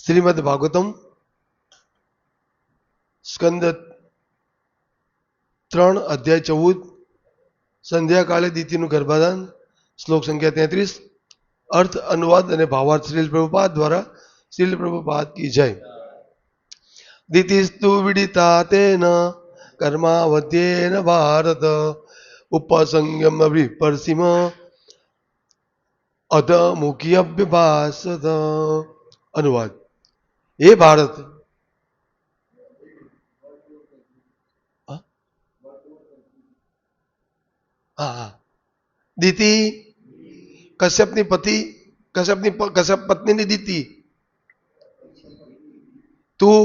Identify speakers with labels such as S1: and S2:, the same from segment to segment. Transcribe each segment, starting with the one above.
S1: શ્રીમદ ભાગવતમ સ્કંદ ત્રણ અધ્યાય ચૌદ સંધ્યાકાલે દીતિનું ગર્ભાધાન શ્લોક સંખ્યા તેત્રીસ અર્થ અનુવાદ અને ભાવાર્થ શ્રીલ પ્રભુપાદ દ્વારા શ્રીલ પ્રભુપાદ કી જય દિતિસ્તુ વિડિતા તેન કર્માવધ્યેન ભારત ઉપસંગમ વિપરસિમ અધમુખી અભ્યભાસત અનુવાદ એ ભારત હા હા દીતિ કશ્યપની પતિ કશ્યપની પ- કશ્યપ પત્નીની દીતિ તું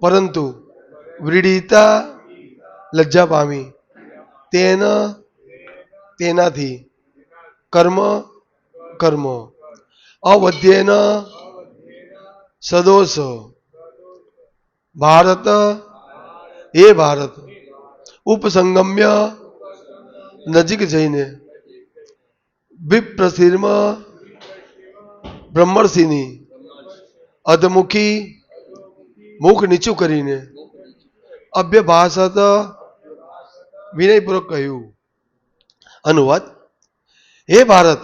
S1: પરંતુ વ્રીડિતા લજ્જા પામી તેન તેનાથી કર્મ કર્મ અવધ્યેન સદોષ ભારત એ ભારત. ઉપસંગમ્ય નજીક જઈને વિપ્રસિરમાં બ્રહ્મર્ષિની અધમુખી મુખ નીચું કરીને અભ્યભાષત વિનયપૂર્વક કહ્યું, અનુવાદ, હે ભારત,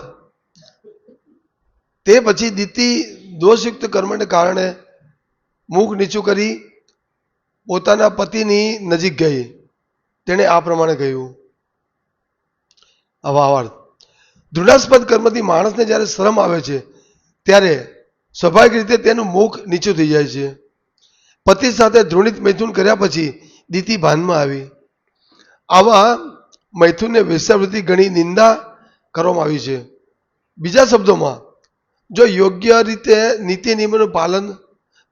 S1: તે પછી દીતિ દોષયુક્ત કર્મને કારણે મુખ નીચું કરી પોતાના પતિની નજીક ગઈ. તેણે આ પ્રમાણે કહ્યું અવાવાર દૃઢાસ્પદ કર્મથી માણસને જ્યારે શ્રમ આવે છે, ત્યારે સ્વાભાવિક રીતે તેનું મુખ નીચું થઈ જાય છે. પતિ સાથે ધૃણિત મૈથુન કર્યા પછી દીતિ ભાનમાં આવી. આવા મૈથુનને વેશ્યાવૃત્તિ ઘણી નિંદા કરવામાં આવી છે. બીજા શબ્દોમાં જો યોગ્ય રીતે નીતિ નિયમોનું પાલન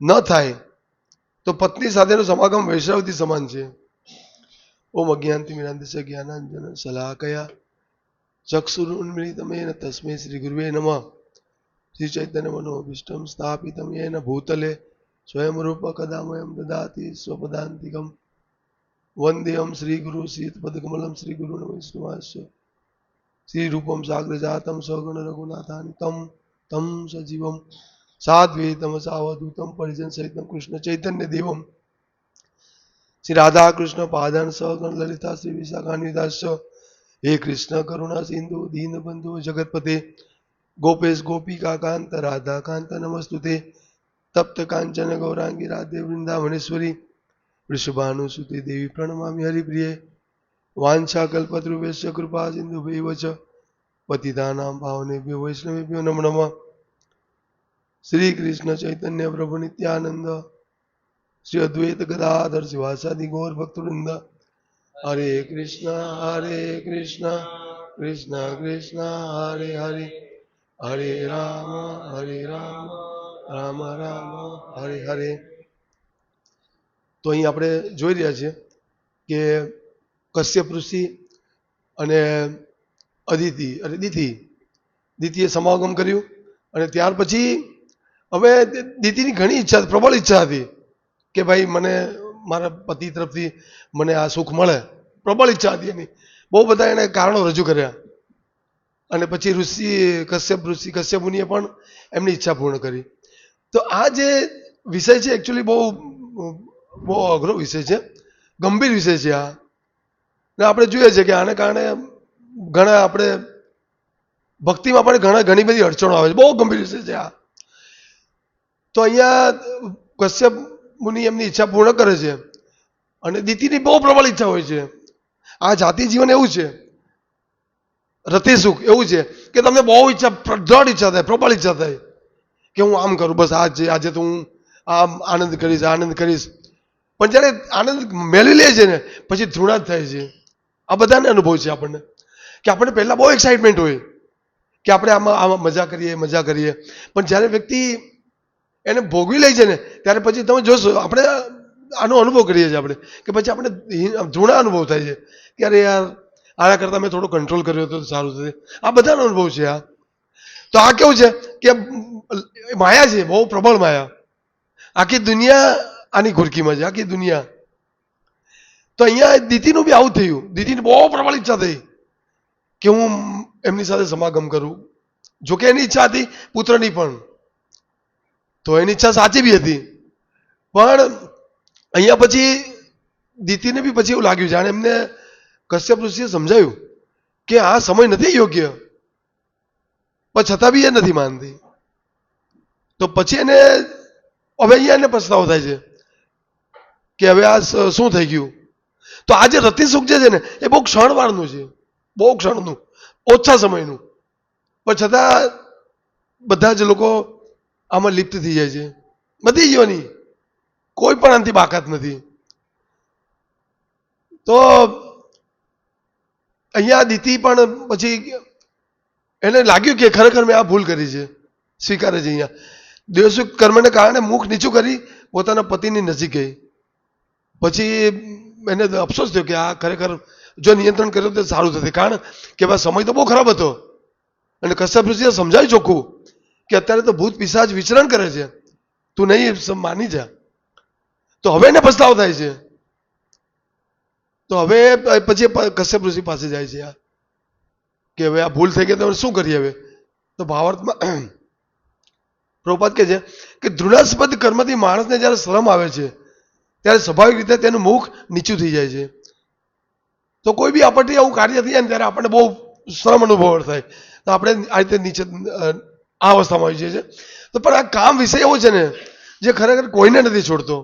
S1: ન થાય, તો પત્ની સાથેનો સમાગમ વૈશ્રાવતી સમાન છે. ઓમ અજ્ઞાનથી મિરાંતિશ જ્ઞાનાંજન સલાહકયા ચક્ષુરુન્મિલિતમેન તસ્मै શ્રી ગુરુવે નમઃ. શ્રી ચૈતન્ય મનોભીષ્ટમ સ્થાપિતમ યેન ભૂતલે સ્વયં રૂપ કદામયમ દદાતિ સ્વપદાંતિકમ. વંદ્યમ શ્રી ગુરુ શ્રીપદકમલમ શ્રી ગુરુ વૈષ્ણવાસ્ય શ્રી રૂપમ સાગ્ર જાતમ સ્વગણ રઘુનાથાની તમ તમ સજીવમ સાધ્વેતમ સાવધૂતમ પરિજન સહિતમ કૃષ્ણ ચૈતન્ય દેવમ શ્રી રાધા કૃષ્ણ પાદન સગણ લલિતા શ્રી વિશાખાન્વિદાસ્ય હે કૃષ્ણ કરુણા સિંધુ દીનબંધુ જગતપતે ગોપેશ ગોપિકા કાંત રાધા કાંત નમસ્તુતે તપ્ત કાંચન ગૌરાંગી રાધે વૃંદાવનેશ્વરી વૃષભાનુસુતે દેવી પ્રણમામી હરિપ્રિય વાંછા કલ્પતૃભ્યશ્ચ કૃપા સિંધુ પતિતાનામ ભાવનેભ્યો વૈષ્ણવેભ્યો નમ નમઃ શ્રી કૃષ્ણ ચૈતન્ય પ્રભુ નિત્યાનંદ, શ્રી અદ્વૈત ગદાધર શિવાસાદિ ગોર ભક્તવૃંદ. હરે કૃષ્ણ હરે કૃષ્ણ કૃષ્ણ કૃષ્ણ, હરે હરે. હરે રામ હરે રામ રામ રામ, હરે હરે. તો અહીં આપણે જોઈ રહ્યા છીએ કે કશ્યપ ઋષિ અને અદિતિ અને દિતિ, દિતિએ સમાગમ કર્યું અને ત્યાર પછી હવે દીદીની ઘણી ઈચ્છા પ્રબળ ઈચ્છા હતી કે ભાઈ મને મારા પતિ તરફથી મને આ સુખ મળે. પ્રબળ ઈચ્છા હતી એની. બહુ બધા એને કારણો રજૂ કર્યા. અને પછી ઋષિ, કશ્યપ ઋષિ, કશ્યપ મુનિએ પણ એમની ઈચ્છા પૂર્ણ કરી. તો આ જે વિષય છે એકચ્યુઅલી બહુ બહુ અઘરો વિષય છે. ગંભીર વિષય છે આ. ને આપણે જોઈએ છે કે આને કારણે ઘણા આપણે ભક્તિમાં પણ ઘણા, ઘણી બધી અડચણો આવે છે. બહુ ગંભીર વિષય છે આ. તો અહીંયા કશ્યપ મુનિ એમની ઈચ્છા પૂર્ણ કરે છે. અને દીતિની બહુ પ્રબળ ઈચ્છા હોય છે. આ જાતિ જીવન એવું છે. રતિ સુખ એવું છે કે તમને બહુ ઈચ્છા દ્રઢ ઈચ્છા થાય, પ્રબળ ઈચ્છા થાય કે હું આમ કરું, બસ આજ છે, આજે તો હું આમ આનંદ કરીશ આનંદ કરીશ. પણ જ્યારે આનંદ મેળવી લે છે ને, પછી ધૃણા જ થાય છે. આ બધાને અનુભવ છે આપણને. કે આપણને પહેલાં બહુ એક્સાઇટમેન્ટ હોય. કે આપણે આમાં આમાં મજા કરીએ મજા કરીએ. પણ જ્યારે વ્યક્તિ એને ભોગવી લે છે ને ત્યારે પછી તમે જોશો, આપણે આનો અનુભવ કરીએ છીએ આપણે, કે પછી આપણે જૂના અનુભવ થાય છે. અરે યાર, આના કરતાં મેં થોડો કંટ્રોલ કર્યો હતો સારું થશે. આ બધાનો અનુભવ છે આ. તો આ કેવું છે કે માયા છે, બહુ પ્રબળ માયા. આખી દુનિયા આની ઘુરકીમાં છે, આખી દુનિયા. તો અહીંયા દીતીનું બી આવું થયું. દીદીની બહુ પ્રબળ ઈચ્છા થઈ કે હું એમની સાથે સમાગમ કરું. જોકે એની ઈચ્છા હતી પુત્રની પણ. તો એની ઈચ્છા સાચી બી હતી. પણ અહીંયા પછી દીતીને બી પછી એવું લાગ્યું જાણે એમને કશ્યપ ઋષિએ સમજાયું કે આ સમય નથી યોગ્ય. પણ છતાં બી એ નથી માનતી. તો પછી એને હવે અહીંયા એને પસ્તાવો થાય છે કે હવે આ શું થઈ ગયું? તો આ જે રતિસુખ જે છે ને, એ બહુ ક્ષણવાળનું છે. બહુ ક્ષણનું. ઓછા સમયનું. પણ છતાં બધા જ લોકો આમાં લિપ્ત થઈ જાય છે. બધી જીવની. કોઈ પણ આનાથી બાકાત નથી. તો અહીંયા દીતી પણ પછી એને લાગ્યું કે ખરેખર મેં આ ભૂલ કરી છે. સ્વીકારે છે અહીંયા. દેવસુખ કર્મને કારણે મુખ નીચું કરી પોતાના પતિની નજીક ગઈ. પછી એને અફસોસ થયો કે આ ખરેખર જો નિયંત્રણ કર્યું તો સારું થશે. કારણ કે ભાઈ સમય તો બહુ ખરાબ હતો. અને કશ્યપ સમજાવી ચોખ્ખું. કે અત્યારે તો ભૂત પિશાચ વિચરણ કરે છે. તું નહીં માની જા. તો હવે એને પસ્તાવો થાય છે. તો હવે પછી કશ્યપ ઋષિ પાસે જાય છે આ. કે હવે આ ભૂલ થઈ ગઈ તો શું કરીએ હવે? તો ભાવાર્થમાં પ્રભુપાદ કહે છે કે ધૃણાસ્પદ કર્મથી માણસને જ્યારે શ્રમ આવે છે, ત્યારે સ્વાભાવિક રીતે તેનું મુખ નીચું થઈ જાય છે. તો કોઈ બી આપણને આવું કાર્ય થઈ જાય ને ત્યારે આપણને બહુ શ્રમ અનુભવ થાય. તો આપણે આ રીતે નીચે આ અવસ્થામાં આવી જઈએ છીએ તો પણ આ કામ વિષય એવો છે ને, જે ખરેખર કોઈને નથી છોડતો.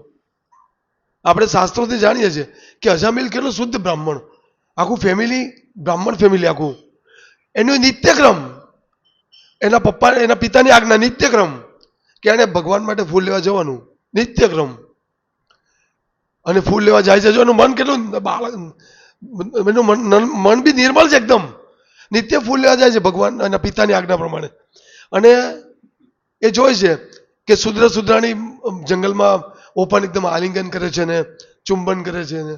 S1: આપણે શાસ્ત્રોથી જાણીએ છીએ કે અજામિલ કેટલું શુદ્ધ બ્રાહ્મણ. આખું ફેમિલી બ્રાહ્મણ ફેમિલી આખું. એનું નિત્યક્રમ, એના પપ્પા, એના પિતાની આજ્ઞા નિત્યક્રમ, કે એને ભગવાન માટે ફૂલ લેવા જવાનું. નિત્યક્રમ. અને ફૂલ લેવા જાય છે જો એનું મન કેટલું બાળક એનું મન મન બી નિર્મળ છે એકદમ. નિત્ય ફૂલ લેવા જાય છે ભગવાન એના પિતાની આજ્ઞા પ્રમાણે. અને એ જોઈ છે કે શુદ્ર શુદ્રાણી જંગલમાં ઓપન એકદમ આલિંગન કરે છે ને ચુંબન કરે છે ને.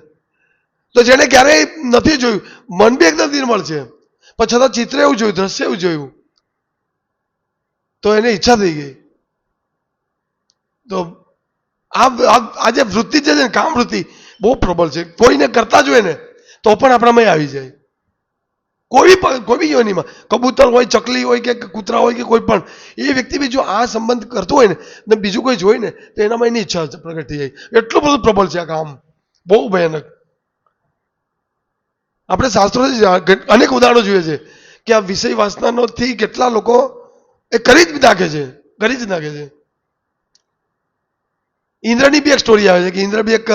S1: તો જેને ક્યારેય નથી જોયું. મન બી એકદમ નિર્મળ છે. પણ છતાં ચિત્ર એવું જોયું, દ્રશ્ય એવું જોયું. તો એને ઈચ્છા થઈ ગઈ. તો આ આ- જે વૃત્તિ છે ને કામ વૃત્તિ બહુ પ્રબળ છે. કોઈને કરતા જોઈએ ને, તો પણ આપણામાં આવી જાય. કોઈ પણ, કોઈ બી યોનીમાં, કબૂતર હોય, ચકલી હોય કે કૂતરા હોય કે કોઈ પણ, એ વ્યક્તિ બી જો આ સંબંધ કરતો હોય ને ને બીજું કોઈ જોઈ ને, તો એનામાં એની ઈચ્છા પ્રગટ થઈ જાય. એટલું બધું પ્રબળ છે આ કામ. બહુ ભયાનક. આપણે શાસ્ત્રોથી અનેક ઉદાહરણો જોઈએ છે કે આ વિષય વાસનાનોથી કેટલા લોકો એ કરી જ નાખે છે, કરી જ નાખે છે. ઇન્દ્રની બી એક સ્ટોરી આવે છે કે ઇન્દ્ર બી એક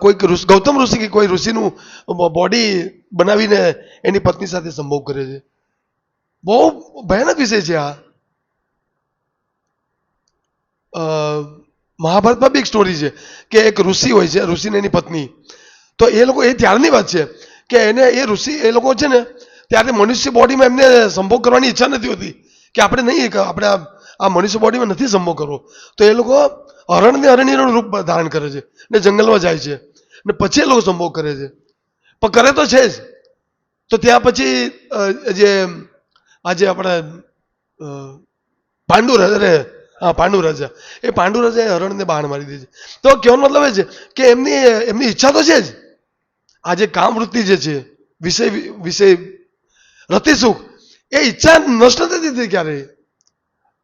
S1: કોઈક ગૌતમ ઋષિ કે કોઈ ઋષિનું બોડી બનાવીને એની પત્ની સાથે સંભોગ કરે છે. બહુ ભયાનક વિષય છે આ. મહાભારતમાં બી એક સ્ટોરી છે કે એક ઋષિ હોય છે, ઋષિને એની પત્ની. તો એ લોકો, એ ત્યારની વાત છે કે એને એ ઋષિ, એ લોકો છે ને, ત્યારે મનુષ્ય બોડીમાં એમને સંભોગ કરવાની ઈચ્છા નથી હોતી કે આપણે નહીં, આપણે આ- મનુષ્ય બોડીમાં નથી સંભોગ કરવો. તો એ લોકો હરણને હરણીનું રૂપ ધારણ કરે છે ને જંગલમાં જાય છે ને પછી એ લોકો સંભોગ કરે છે. પણ કરે તો છે જ. તો ત્યાં પછી જે, આજે આપણે પાંડુ અરે હા પાંડુ રાજા એ પાંડુ રાજાએ હરણને બાણ મારી દીધી. તો કહેવાનો મતલબ એ છે કે એમની એમની ઈચ્છા તો છે જ. આ જે કામ વૃત્તિ જે છે, વિષય વિષય રતિ સુખ એ ઈચ્છા નષ્ટ નથી થતી ક્યારેય.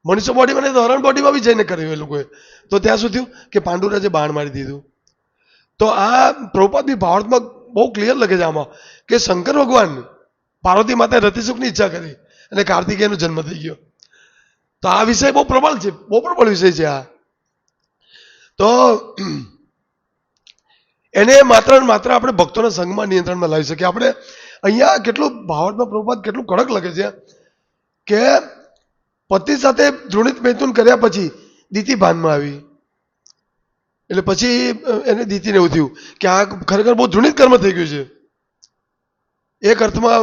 S1: મનુષ્ય બોડીમાં નહીં, તો હરણ બોડીમાં બી જઈને કર્યું એ લોકોએ. તો ત્યાં શું થયું કે પાંડુરાજે બાણ મારી દીધું. તો આ પ્રભુપાદ બી ભારતમાં બહુ ક્લિયર લખે છે આમાં કે શંકર ભગવાન પાર્વતી માતાએ રતિસુખની ઈચ્છા કરી અને કાર્તિકેયનો જન્મ થઈ ગયો. તો આ વિષય બહુ પ્રબળ છે, બહુ પ્રબળ વિષય છે આ. તો એને માત્ર ને માત્ર આપણે ભક્તોના સંઘમાં નિયંત્રણમાં લાવી શકીએ. આપણે અહીંયા કેટલું ભાવાર્થમાં પ્રભુપાદ કેટલું કડક લખે છે કે પતિ સાથે ધૃણિત મૈથુન કર્યા પછી દીતિ ભાનમાં આવી. એટલે પછી એને દીતીને એવું થયું કે આ ખરેખર બહુ ધૃણિત કર્મ થઈ ગયું છે. એક અર્થમાં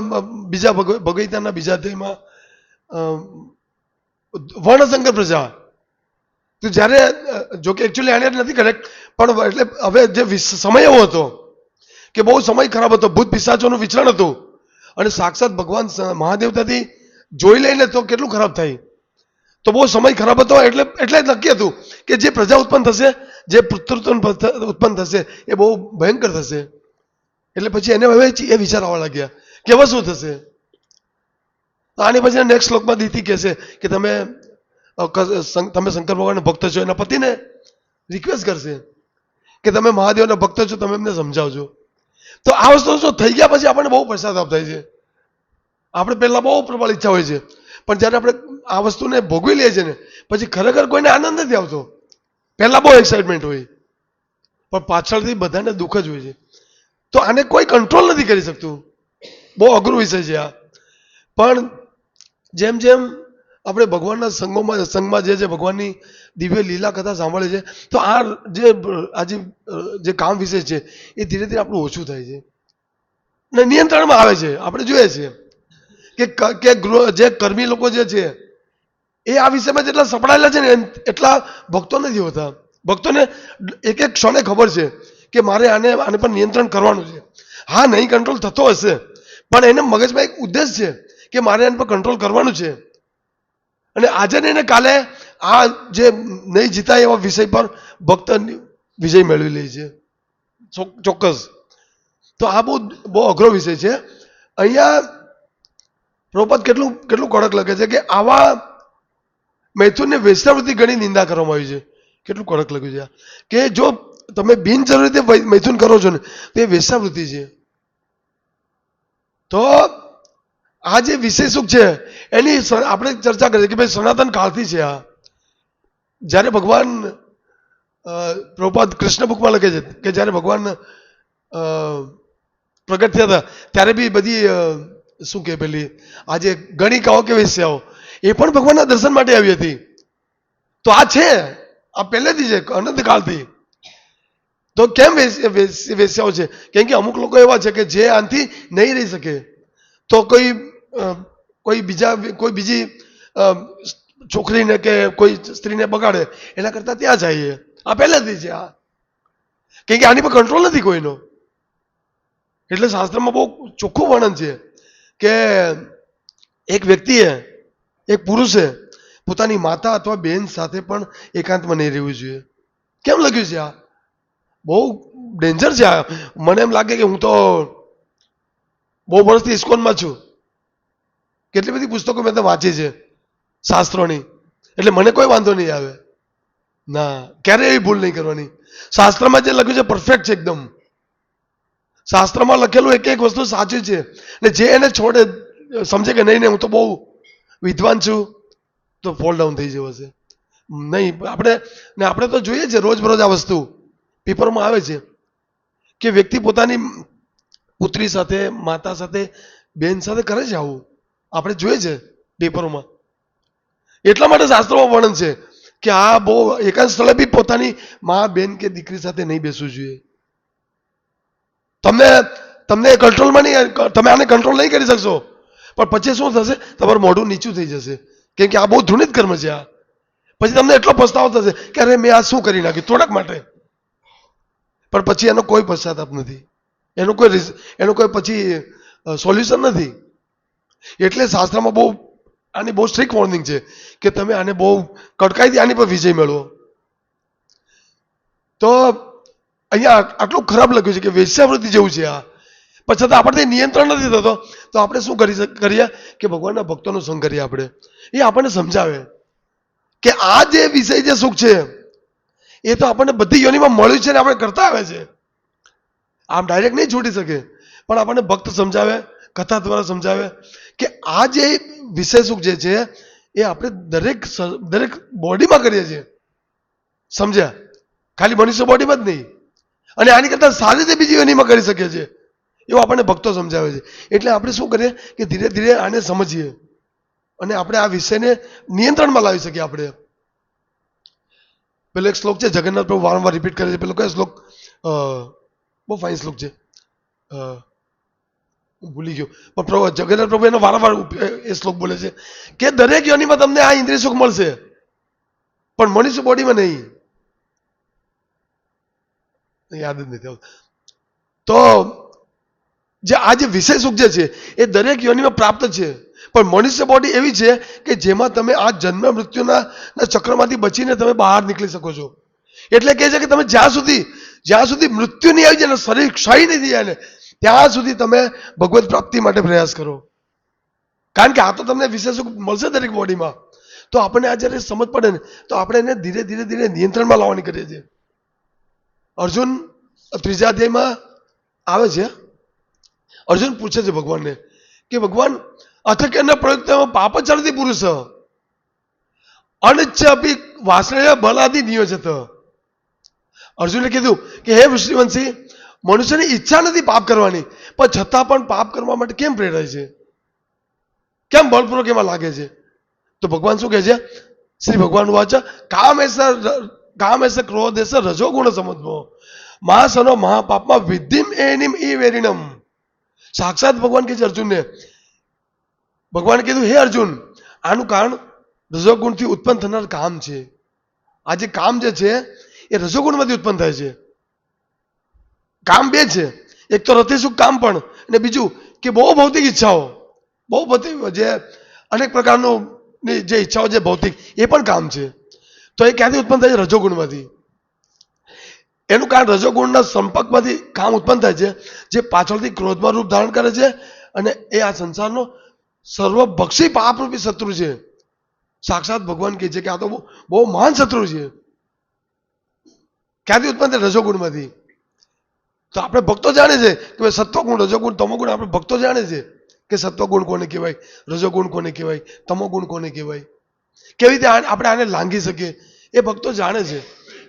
S1: બીજા ભગવિતાના બીજા અધ્યાયમાં વર્ણશંકર પ્રજા. તો જ્યારે જોકે એકચ્યુઅલી એને નથી કરેક્ટ પણ એટલે હવે જે સમય એવો હતો કે બહુ સમય ખરાબ હતો, ભૂત પિશાચોનું વિચરણ હતું. અને સાક્ષાત ભગવાન મહાદેવતાથી જોઈ લઈને તો કેટલું ખરાબ થાય. તો બહુ સમય ખરાબ હતો. એટલે એટલે જ નક્કી હતું કે જે પ્રજા ઉત્પન્ન થશે, જે પુત્ર ઉત્પન્ન થશે, એ બહુ ભયંકર થશે. એટલે પછી એને હવે એ વિચાર આવવા લાગ્યા કે હવે શું થશે? આની પછી નેક્સ્ટ શ્લોકમાં દીતી કહેશે કે તમે તમે શંકર ભગવાનના ભક્ત છો. એના પતિને રિક્વેસ્ટ કરશે કે તમે મહાદેવના ભક્ત છો, તમે એમને સમજાવજો. તો આ વસ્તુ શું થઈ ગયા પછી આપણને બહુ પશ્ચાતાપ થાય છે. આપણે પહેલા બહુ પ્રબળ ઈચ્છા હોય છે. પણ જ્યારે આપણે આ વસ્તુને ભોગવી લઈએ છીએ ને, પછી ખરેખર કોઈને આનંદ નથી આવતો. પહેલાં બહુ એક્સાઇટમેન્ટ હોય. પણ પાછળથી બધાને દુઃખ જ હોય છે. તો આને કોઈ કંટ્રોલ નથી કરી શકતું. બહુ અઘરું વિષય છે આ. પણ જેમ જેમ આપણે ભગવાનના સંગોમાં, સંગમાં જે છે ભગવાનની દિવ્ય લીલા કથા સાંભળે છે, તો આ જે આજે જે કામ વિશે છે, એ ધીરે ધીરે આપણું ઓછું થાય છે. ને નિયંત્રણમાં આવે છે. આપણે જોઈએ છીએ. કે જે કર્મી લોકો જે છે, એ આ વિષયમાં જેટલા સપડાયેલા છે ને એટલા ભક્તો નથી હોતા. ભક્તોને એક એક ક્ષણે ખબર છે કે મારે આને આને પર નિયંત્રણ કરવાનું છે. હા, નહીં કંટ્રોલ થતો હશે. પણ એને મગજમાં એક ઉદ્દેશ છે કે મારે આને પર કંટ્રોલ કરવાનું છે. અને આજે ને કાલે આ જે નહીં જીતાય એવા વિષય પર ભક્ત વિજય મેળવી લે છે. ચોક્કસ. તો આ બહુ બહુ અઘરો વિષય છે. અહીંયા પ્રભુપાદ કેટલું કેટલું કડક લખે છે કે આવા મૈથુનને વેશ્યાવૃત્તિ ઘણી નિંદા કરવામાં આવી છે. કેટલું કડક લખ્યું છે. કે જો તમે બિનજરૂરી રીતે મૈથુન કરો છો ને, તો એ વેશ્યાવૃત્તિ છે. તો આ જે સુખ છે, એની આપણે ચર્ચા કરીએ કે ભાઈ સનાતન કાળથી છે આ. જ્યારે ભગવાન પ્રભુપાદ કૃષ્ણ બુકમાં લખે છે કે જ્યારે ભગવાન પ્રગટ થયા હતા, ત્યારે બી બધી શું કે પેલી? આજે ગણિકાઓ કે વેશ્યાઓ એ પણ ભગવાનના દર્શન માટે આવી હતી. તો આ છે. આ પહેલેથી છે અનંતકાળથી તો કેમ વેશ- વેશ- વેશ્યાઓ છે? કેમ કે અમુક લોકો એવા છે કે જે આનાથી નહીં રહી શકે. તો કોઈ કોઈ બીજા, કોઈ બીજી છોકરીને કે કોઈ સ્ત્રીને બગાડે, એના કરતા ત્યાં જઈએ આ પહેલેથી છે આ. કેમ કે આની પર કંટ્રોલ નથી કોઈનો. એટલે શાસ્ત્રમાં બહુ ચોખ્ખું વર્ણન છે. કે એક વ્યક્તિએ, એક પુરુષે પોતાની માતા અથવા બહેન સાથે પણ એકાંતમાં નહીં રહેવું જોઈએ. કેમ લખ્યું છે આ? બહુ ડેન્જર છે આ. મને એમ લાગે કે હું તો બહુ વર્ષથી ઇસ્કોનમાં છું. કેટલી બધી પુસ્તકો મેં તો વાંચી છે, શાસ્ત્રોની. એટલે મને કોઈ વાંધો નહીં આવે. ના, ક્યારેય એવી ભૂલ નહીં કરવાની. શાસ્ત્રમાં જે લખ્યું છે પરફેક્ટ છે એકદમ. શાસ્ત્રમાં લખેલું એક એક વસ્તુ સાચી છે. ને જે એને છોડે, સમજે કે નહીં ને, હું તો બહુ વિદ્વાન છું, તો ફોલ ડાઉન થઈ જવું હશે નહીં, આપણે, ને આપણે તો જોઈએ છે રોજબરોજ આ વસ્તુ. પેપરમાં આવે છે કે વ્યક્તિ પોતાની પુત્રી સાથે, માતા સાથે, બેન સાથે કરે છે આવું. આપણે જોઈએ છે પેપરોમાં. એટલા માટે શાસ્ત્રોમાં વર્ણન છે કે આ બહુ એકાદ સ્થળે બી પોતાની મા, બેન કે દીકરી સાથે નહીં બેસવું જોઈએ. તમને તમને કંટ્રોલમાં નહીં, તમે આને કંટ્રોલ નહીં કરી શકશો. પણ પછી શું થશે? તમારું મોઢું નીચું થઈ જશે. કેમ કે આ બહુ ધૃણિત કર્મ છે આ. પછી તમને એટલો પસ્તાવો થશે કે અરે મેં આ શું કરી નાખ્યું? થોડાક માટે. પણ પછી એનો કોઈ પશ્ચાતાપ નથી. એનો કોઈ એનો કોઈ પછી સોલ્યુશન નથી. એટલે શાસ્ત્રમાં બહુ, આની બહુ સ્ટ્રિક્ટ વોર્નિંગ છે કે તમે આને બહુ કડકાઈથી આની પર વિજય મેળવો. તો અહીંયા આટલું ખરાબ લખ્યું છે કે વેશ્યાવૃત્તિ જેવું છે આ. પણ છતાં આપણને નિયંત્રણ નથી થતો. તો આપણે શું કરી કરીએ? કે ભગવાનના ભક્તોનો સંગ કરીએ આપણે. એ આપણને સમજાવે કે આ જે વિષય જે સુખ છે, એ તો આપણને બધી યોનિમાં મળ્યું છે ને આપણે કરતા આવે છે. આમ ડાયરેક્ટ નહીં છૂટી શકે. પણ આપણને ભક્ત સમજાવે કથા દ્વારા સમજાવે કે આ જે વિષય સુખ જે છે, એ આપણે દરેક દરેક બોડીમાં કરીએ છીએ. સમજ્યા? ખાલી મનુષ્ય બોડીમાં જ નહીં. અને આની કરતાં સારી રીતે બીજી યોનિમાં કરી શકીએ છીએ એવું આપણને ભક્તો સમજાવે છે. એટલે આપણે શું કરીએ કે ધીરે ધીરે આને સમજીએ. અને આપણે આ વિષયને નિયંત્રણમાં લાવી શકીએ આપણે. પેલો એક શ્લોક છે, જગન્નાથ પ્રભુ વારંવાર રિપીટ કરે છે. પેલો કયો શ્લોક? બહુ ફાઇન શ્લોક છે. ભૂલી ગયો. પણ પ્રભુ, જગન્નાથ પ્રભુ એનો વારંવાર એ શ્લોક બોલે છે કે દરેક યોનિમાં તમને આ ઇન્દ્રિય સુખ મળશે. પણ મનુષ્ય બોડીમાં નહીં. યાદ જ નથી આવતું. તો જે આ જે વિષય સુખ જે છે, એ દરેક યોનિમાં પ્રાપ્ત છે. પણ મનુષ્ય બોડી એવી છે કે જેમાં તમે આ જન્મ મૃત્યુના ચક્રમાંથી બચીને તમે બહાર નીકળી શકો છો. એટલે કહે છે કે તમે જ્યાં સુધી જ્યાં સુધી મૃત્યુ નહીં આવી જાય શરીર ક્ષય નહીં થઈ જાય ને, ત્યાં સુધી તમે ભગવત પ્રાપ્તિ માટે પ્રયાસ કરો. કારણ કે આ તો તમને વિશેષ મળશે દરેક બોડીમાં તો આપણને આ જ્યારે સમજ પડે ને, તો આપણે એને ધીરે ધીરે ધીરે નિયંત્રણમાં લાવવાની કરીએ છીએ. અર્જુન ત્રીજા અધ્યાયમાં આવે છે. અર્જુન પૂછે છે ભગવાનને કે ભગવાન, અથકેના પ્રયુક્તમાં પાપ ચડતી પુરુષ અનિચ્છાપી વાસણ્ય બલાદી નિયોજિત અર્જુને કીધું કે, હે વિષ્ણુવંશી, મનુષ્યની ઈચ્છા નથી પાપ કરવાની, પણ છતાં પણ પાપ કરવા માટે કેમ પ્રેરાય છે? કેમ બળપૂર્વક એમાં લાગે છે? તો ભગવાન શું કહે છે? શ્રી ભગવાન વાચ કામ એસા કામ એસા ક્રોધ એસા રજોગુણ સમજવો. મહાસનો મહાપાપમાં વિધિમ એનિમ ઈ વેરિણમ સાક્ષાત ભગવાન કહે છે અર્જુનને? ભગવાન કીધું, હે અર્જુન, આનું કારણ રજોગુણથી ઉત્પન્ન થનાર કામ છે. આ જે કામ જે છે, એ રજોગુણમાંથી ઉત્પન્ન થાય છે. કામ બે છે. એક તો રતિસુખ કામ પણ અને બીજું કે બહુ ભૌતિક ઈચ્છાઓ. બહુ બધી જે અનેક પ્રકારનું જે ઈચ્છાઓ છે ભૌતિક, એ પણ કામ છે. તો એ ક્યાંથી ઉત્પન્ન થાય છે? રજોગુણમાંથી. એનું કારણ રજોગુણના સંપર્કમાંથી કામ ઉત્પન્ન થાય છે, જે પાછળથી ક્રોધમાં રૂપ ધારણ કરે છે અને એ આ સંસારનો સર્વભક્ષી પાપરૂપી શત્રુ છે. સાક્ષાત ભગવાન કહે છે કે આ તો બહુ- મહાન શત્રુ છે. ક્યાંથી ઉત્પન્ન થાય? રજોગુણમાંથી. તો આપણે ભક્તો જાણે છે કે ભાઈ સત્વગુણ, રજોગુણ, તમોગુણ આપણે ભક્તો જાણે છે કે સત્વગુણ કોને કહેવાય? રજોગુણ કોને કહેવાય? તમોગુણ કોને કહેવાય? કેવી રીતે આપણે આને લાંઘી શકીએ? એ ભક્તો જાણે છે.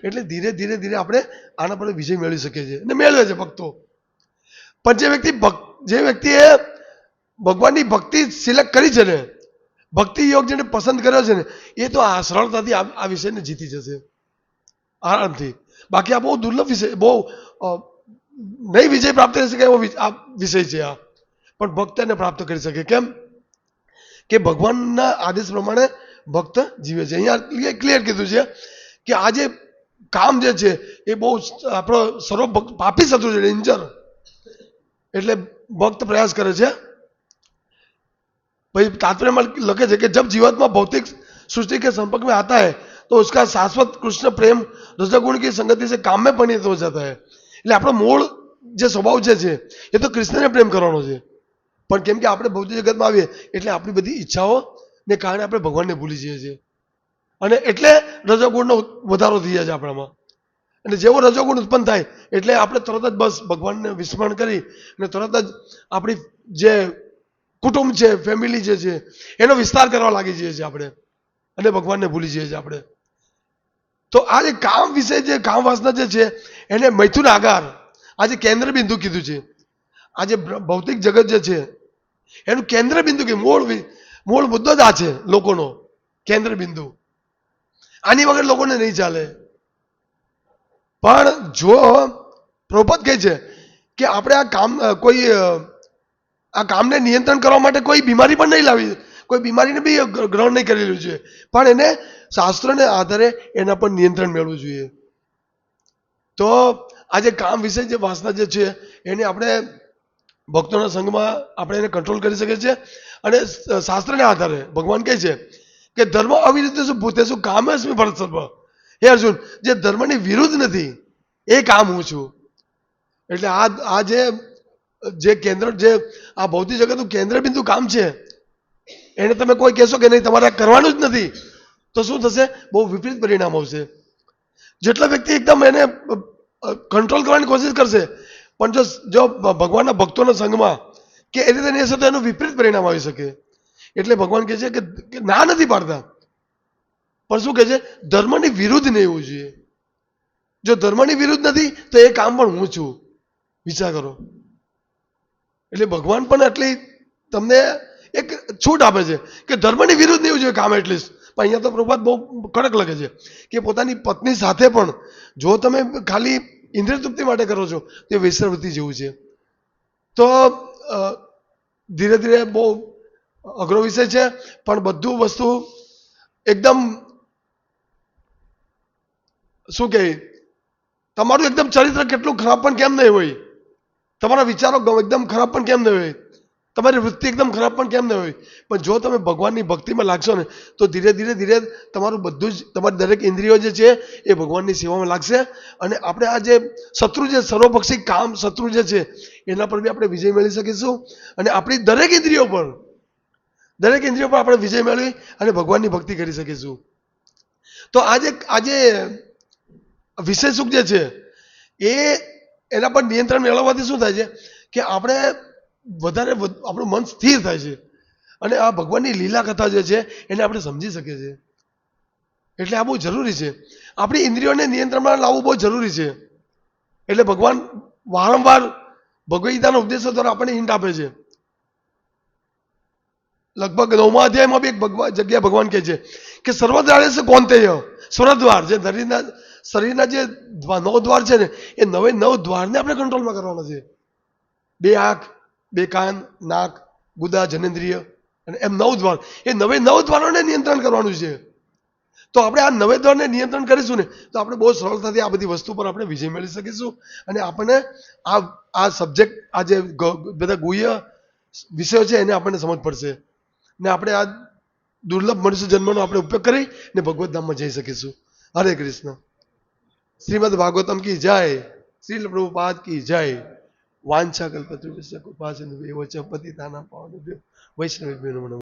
S1: એટલે ધીરે ધીરે ધીરે આપણે આના પર વિજય મેળવી શકીએ છીએ. અને મેળવે છે ભક્તો. પણ જે વ્યક્તિ જે વ્યક્તિએ ભગવાનની ભક્તિ સિલેક્ટ કરી છે ને, ભક્તિ યોગ જેને પસંદ કર્યો છે ને, એ તો આ સરળતાથી આ વિષયને જીતી જશે. આરામથી. બાકી આ બહુ દુર્લભ વિષય, બહુ નહીં વિજય પ્રાપ્ત કરી શકે એવો આ વિષય છે આ. પણ ભક્ત એને પ્રાપ્ત કરી શકે. કેમ? કે ભગવાનના આદેશ પ્રમાણે ભક્ત જીવે છે અહીંયા ક્લિયર કીધું છે કે આ જે કામ જે છે એ બહુ આપણો સર્વ ભક્ત- પાપી શત્રુ છે ડેન્જર એટલે ભક્ત પ્રયાસ કરે છે भाई तात्पर्य में लगे છે કે जब जीवात्मा भौतिक सृष्टि के संपर्क में आता है तो उसका शाश्वत कृष्ण प्रेम रजगुण की संगति से काम में परिणित हो जाता है એટલે આપણો મૂળ જે સ્વભાવ જે છે એ તો કૃષ્ણને પ્રેમ કરવાનો છે પણ કેમ કે આપણે ભૌતિક જગતમાં આવીએ એટલે આપણી બધી ઈચ્છાઓ ને કારણે આપણે ભગવાનને ભૂલી જઈએ છીએ. અને એટલે રજોગુણનો વધારો થઈ જાય છે આપણામાં. અને જેવો રજોગુણ ઉત્પન્ન થાય, એટલે આપણે તરત જ બસ ભગવાનને વિસ્મરણ કરી અને તરત જ આપણી જે કુટુંબ છે, ફેમિલી જે છે, એનો વિસ્તાર કરવા લાગી જઈએ છીએ આપણે. અને ભગવાનને ભૂલી જઈએ છીએ આપણે. તો આ જે કામ વિશે જે કામ વાસના જે છે, એને મૈથુન આગાર, આજે કેન્દ્ર બિંદુ કીધું છે. આજે ભૌતિક જગત જે છે, એનું કેન્દ્ર બિંદુ કે મૂળ મૂળ મુદ્દો જ આ છે, લોકોનો કેન્દ્ર બિંદુ આની વગર લોકોને નહીં ચાલે. પણ જો પ્રોપત કહે છે કે આપણે આ કામ કોઈ આ કામને નિયંત્રણ કરવા માટે કોઈ બીમારી પણ નહીં લાવી, કોઈ બીમારીને બી ગ્રહણ નહીં કરેલું છે. પણ એને શાસ્ત્રને આધારે એના પર નિયંત્રણ મેળવવું જોઈએ. તો આ જે કામ વિશે જે વાસના જે છે, એને આપણે ભક્તોના સંઘમાં આપણે એને કંટ્રોલ કરી શકીએ છીએ. અને શાસ્ત્રને આધારે ભગવાન કહે છે કે ધર્મ અવિરુદ્ધ શું ભૂતે શું કામ અસ્મિ ભરત સર્વ. હે અર્જુન, જે ધર્મની વિરુદ્ધ નથી, એ કામ હું છું. એટલે આ આ જે જે કેન્દ્ર, જે આ ભૌતિક જગતનું કેન્દ્ર બિંદુ કામ છે, એને તમે કોઈ કહેશો કે નહીં, તમારે કરવાનું જ નથી, તો શું થશે? બહુ વિપરીત પરિણામ આવશે. જેટલા વ્યક્તિ એકદમ એને કંટ્રોલ કરવાની કોશિશ કરશે, પણ જો જો ભગવાનના ભક્તોના સંઘમાં કે એની રીતે અસર એનું વિપરીત પરિણામ આવી શકે. એટલે ભગવાન કહે છે કે ના નથી પાડતા. પણ શું કહે છે? ધર્મની વિરુદ્ધ નહીં હોવું જોઈએ. જો ધર્મની વિરુદ્ધ નથી, તો એ કામ પણ હું છું. વિચાર કરો. એટલે ભગવાન પણ આટલી તમને એક છૂટ આપે છે કે ધર્મની વિરુદ્ધ નહીં જોઈએ કામ એટલીસ્ટ. પણ અહીંયા તો પ્રભાત બહુ કડક લાગે છે કે પોતાની પત્ની સાથે પણ જો તમે ખાલી ઇન્દ્રિય તૃપ્તિ માટે કરો છો, તે વૈશ્રવૃત્તિ જેવું છે. તો ધીરે ધીરે બહુ અઘરો વિષય છે, પણ બધું વસ્તુ એકદમ શું કહે તમારું એકદમ ચરિત્ર કેટલું ખરાબ પણ કેમ નહીં હોય? તમારા વિચારો એકદમ ખરાબ પણ કેમ નહીં હોય? તમારી વૃત્તિ એકદમ ખરાબ પણ કેમ ન હોય? પણ જો તમે ભગવાનની ભક્તિમાં લાગશો ને, તો ધીરે ધીરે ધીરે તમારું બધું જ, તમારી દરેક ઇન્દ્રિયો જે છે, એ ભગવાનની સેવામાં લાગશે. અને આપણે આ જે શત્રુ જે સર્વપક્ષી કામ શત્રુ જે છે, એના પર બી આપણે વિજય મેળવી શકીશું. અને આપણી દરેક ઇન્દ્રિયો પર, દરેક ઇન્દ્રિયો પર આપણે વિજય મેળવી અને ભગવાનની ભક્તિ કરી શકીશું. તો આજે આજે વિષય સુખ જે છે, એ એના પર નિયંત્રણ મેળવવાથી શું થાય છે? કે આપણે વધારે આપણું મન સ્થિર થાય છે. અને આ ભગવાનની લીલા કથા જે છે, એને આપણે સમજી શકીએ છીએ. એટલે આ બહુ જરૂરી છે. આપણી ઇન્દ્રિયોને નિયંત્રણમાં લાવવું બહુ જરૂરી છે. એટલે ભગવાન વારંવાર ભગવદ ગીતાના ઉપદેશો દ્વારા આપણને હિન્ટ આપે છે. લગભગ નવમા અધ્યાયમાં બી એક ભગવાન જગ્યા ભગવાન કહે છે કે સર્વદ્વારે છે કોંતેય સ્વરદ્વાર જે શરીરના શરીરના જે નવ દ્વાર છે ને, એ નવે નવ દ્વારને આપણે કંટ્રોલમાં કરવાના છે. બે આંખ બે કાન નાક, ગુદા, જનેન્દ્રિય અને એમ નવ દ્વાર એ નવે નવ દ્વારોને નિયંત્રણ કરવાનું છે. તો આપણે આ નવે દ્વારને નિયંત્રણ કરીશું ને, તો આપણે બહુ સરળતાથી આ બધી વસ્તુ પર આપણે વિજય મેળવી શકીશું અને આપણને આ આ સબ્જેક્ટ આ જે બધા ગુહ્ય વિષયો છે એને આપણને સમજ પડશે. ને આપણે આ દુર્લભ મનુષ્ય જન્મનો આપણે ઉપયોગ કરી ને ભગવત ધામમાં જઈ શકીશું. હરે કૃષ્ણ. શ્રીમદ ભાગવતમ કી જય. શ્રીલ પ્રભુપાદ કી જય. સિંધુ એવ ચ પતિતાનાં પાવનેભ્યો વૈષ્ણવેભ્યો નમો નમઃ